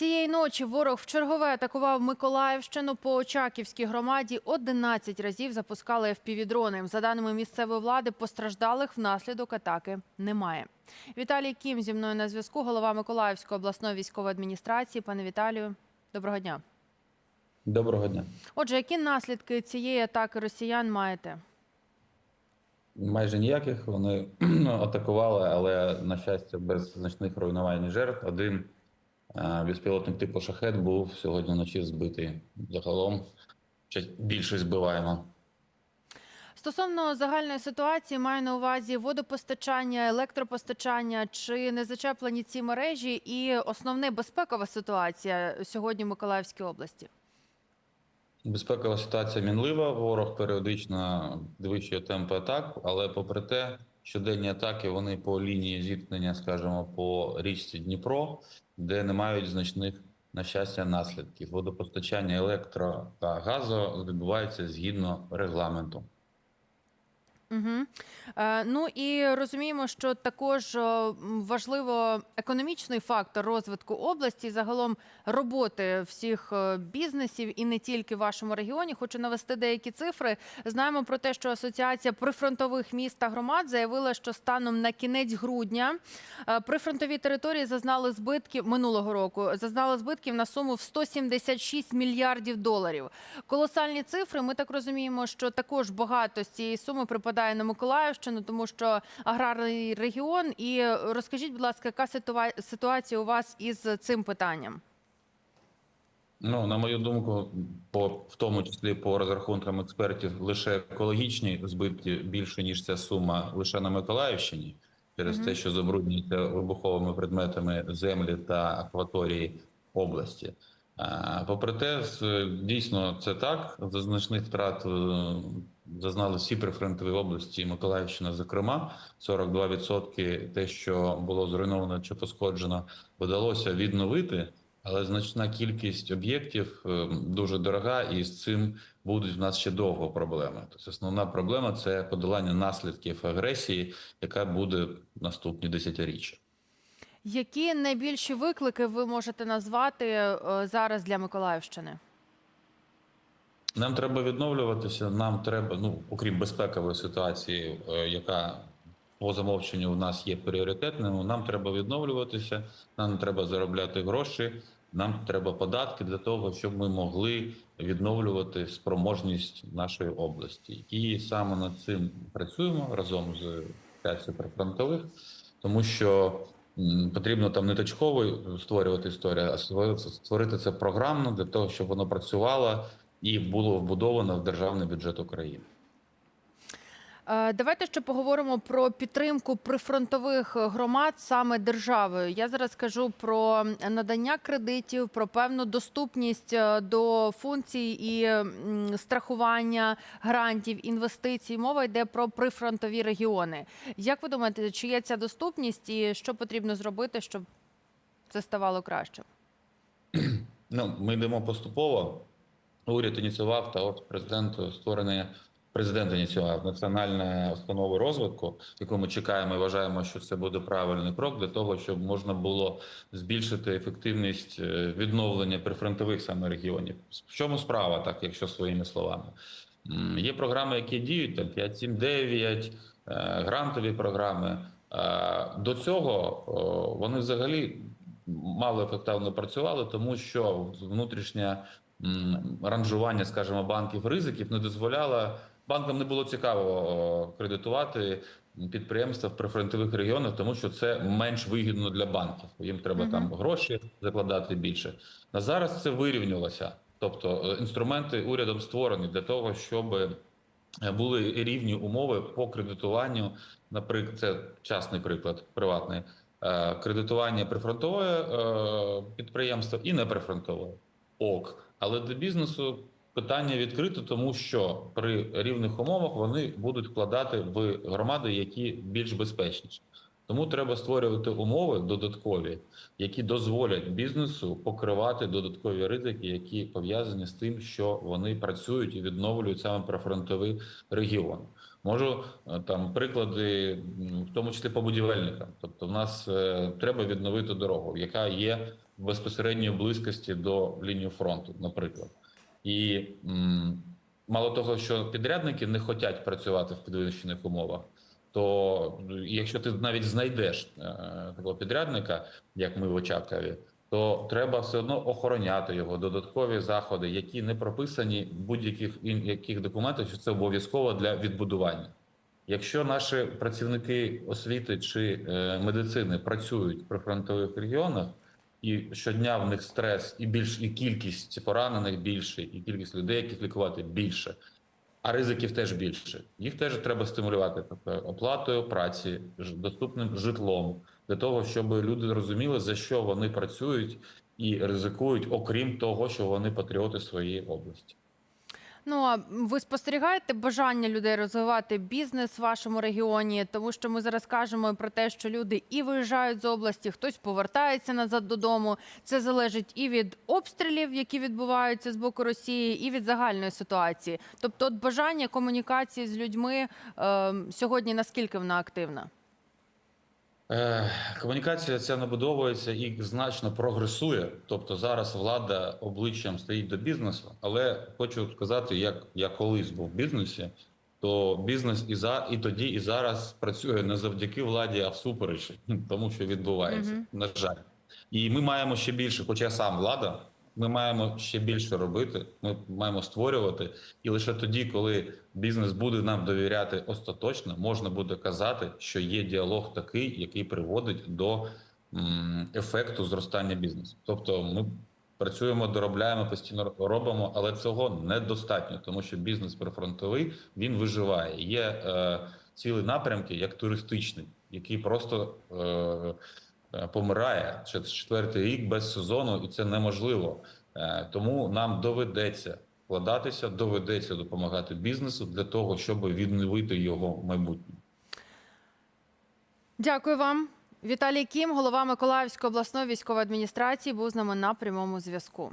Цієї ночі ворог вчергове атакував Миколаївщину по Очаківській громаді. 11 разів запускали FPV-дрони. За даними місцевої влади, постраждалих внаслідок атаки немає. Віталій Кім зі мною на зв'язку, голова Миколаївської обласної військової адміністрації. Пане Віталію, доброго дня. Доброго дня. Отже, які наслідки цієї атаки росіян маєте? Майже ніяких вони атакували, але на щастя, без значних руйнувань і жертв. Один безпілотник типу шахет був сьогодні вночі збитий. Загалом більше збиваємо. Стосовно загальної ситуації, маю на увазі водопостачання, електропостачання, чи не зачеплені ці мережі, і основне безпекова ситуація сьогодні в Миколаївській області. Безпекова ситуація мінлива. Ворог періодично підвищує темпи атак, але попри те, щоденні атаки вони по лінії зіткнення, скажімо, по річці Дніпро, де не мають значних на щастя наслідків. Водопостачання електро та газу відбувається згідно регламенту. Угу. Е, ну і розуміємо, що також е, важливо економічний фактор розвитку області, загалом роботи всіх е, бізнесів і не тільки в вашому регіоні. Хочу навести деякі цифри. Знаємо про те, що Асоціація прифронтових міст та громад заявила, що станом на кінець грудня е, прифронтові території зазнали збитків минулого року. Зазнали збитків на суму в 176 мільярдів доларів. Колосальні цифри. Ми так розуміємо, що також багато з цієї суми припадає на Миколаївщину, тому що аграрний регіон. І розкажіть, будь ласка, яка ситуація у вас із цим питанням? Ну, на мою думку, по в тому числі по розрахункам експертів, лише екологічні збитки більше ніж ця сума лише на Миколаївщині, через Мгм. те, що забруднюються вибуховими предметами землі та акваторії області. А, Попри те, дійсно це так. За значних втрат е, зазнали всі прифронтові області, Миколаївщина, зокрема, 42% те, що було зруйновано чи пошкоджено, вдалося відновити. Але значна кількість об'єктів е, дуже дорога, і з цим будуть в нас ще довго проблеми. Тобто основна проблема це подолання наслідків агресії, яка буде наступні десятиріччя. Які найбільші виклики ви можете назвати е, зараз для Миколаївщини? Нам треба відновлюватися. Нам треба, ну окрім безпекової ситуації, е, яка по замовченню у нас є пріоритетною. Нам треба відновлюватися. Нам треба заробляти гроші. Нам треба податки для того, щоб ми могли відновлювати спроможність нашої області. І саме над цим працюємо разом з асоціацією прифронтових, тому що потрібно там не точково створювати історію, а створити це програмно для того, щоб воно працювало і було вбудовано в державний бюджет України. Е, Давайте ще поговоримо про підтримку прифронтових громад саме державою. Я зараз кажу про надання кредитів, про певну доступність е, до функцій і страхування грантів, інвестицій. Мова йде про прифронтові регіони. Як ви думаєте, чи є ця доступність і що потрібно зробити, щоб це ставало краще? Ну, ми йдемо поступово. Уряд ініціював та от президент створення. Президент ініціював національну установу розвитку, яку ми чекаємо і вважаємо, що це буде правильний крок для того, щоб можна було збільшити ефективність е, відновлення прифронтових саме регіонів. В чому справа, так якщо своїми словами, є програми, які діють там 5.7.9, е, грантові програми. Е, До цього вони взагалі мало ефективно працювали, тому що внутрішнє м, ранжування, скажімо, банків ризиків не дозволяло банкам не було цікаво кредитувати підприємства в прифронтових регіонах, тому що це менш вигідно для банків. Їм треба Мгм. там гроші закладати більше. На зараз це вирівнювалося. Тобто е, інструменти урядом створені для того, щоб е, були рівні умови по кредитуванню. Наприклад, це частний приклад, приватний е, кредитування прифронтове підприємства і неприфронтове ок. Але для бізнесу питання відкрите, тому що при рівних умовах вони будуть вкладати в громади, які більш безпечніші. Тому треба створювати умови додаткові, які дозволять бізнесу покривати додаткові ризики, які пов'язані з тим, що вони працюють і відновлюють саме прифронтовий регіон. Можу е, там приклади, в тому числі по будівельникам. Тобто, в нас е, треба відновити дорогу, яка є в безпосередньої близькості до лінії фронту, наприклад. І м, мало того, що підрядники не хочуть працювати в підвищених умовах, то якщо ти навіть знайдеш е, такого підрядника, як ми в Очакові, то треба все одно охороняти його додаткові заходи, які не прописані в будь-яких яких документах, що це обов'язково для відбудування. Якщо наші працівники освіти чи е, медицини працюють при фронтових регіонах, і щодня в них стрес, і більш і кількість поранених більше, і кількість людей, яких лікувати більше, а ризиків теж більше. Їх теж треба стимулювати тобто, оплатою праці, доступним житлом для того, щоб люди розуміли, за що вони працюють і ризикують, окрім того, що вони патріоти своєї області. Ну а ви спостерігаєте бажання людей розвивати бізнес в вашому регіоні? Тому що ми зараз кажемо про те, що люди і виїжджають з області, хтось повертається назад додому. Це залежить і від обстрілів, які відбуваються з боку Росії, і від загальної ситуації. Тобто, от бажання комунікації з людьми е, сьогодні наскільки вона активна? Е, Комунікація ця набудовується і значно прогресує. Тобто зараз влада обличчям стоїть до бізнесу, але хочу сказати, як я колись був в бізнесі, то бізнес і за і тоді, і зараз працює не завдяки владі, а всупереч тому, що відбувається. Мгм. На жаль, і ми маємо ще більше, хоча я сам влада. Ми маємо ще більше робити. Ми маємо створювати, і лише тоді, коли бізнес буде нам довіряти остаточно, можна буде казати, що є діалог такий, який приводить до ефекту зростання бізнесу. Тобто, ми працюємо, доробляємо, постійно робимо, але цього недостатньо, тому що бізнес прифронтовий він виживає. Є е, цілі напрямки, як туристичний, який просто е, помирає ще четвертий рік без сезону, і це неможливо. Е, Тому нам доведеться вкладатися, доведеться допомагати бізнесу для того, щоб відновити його майбутнє. Дякую вам. Віталій Кім, голова Миколаївської обласної військової адміністрації, був з нами на прямому зв'язку.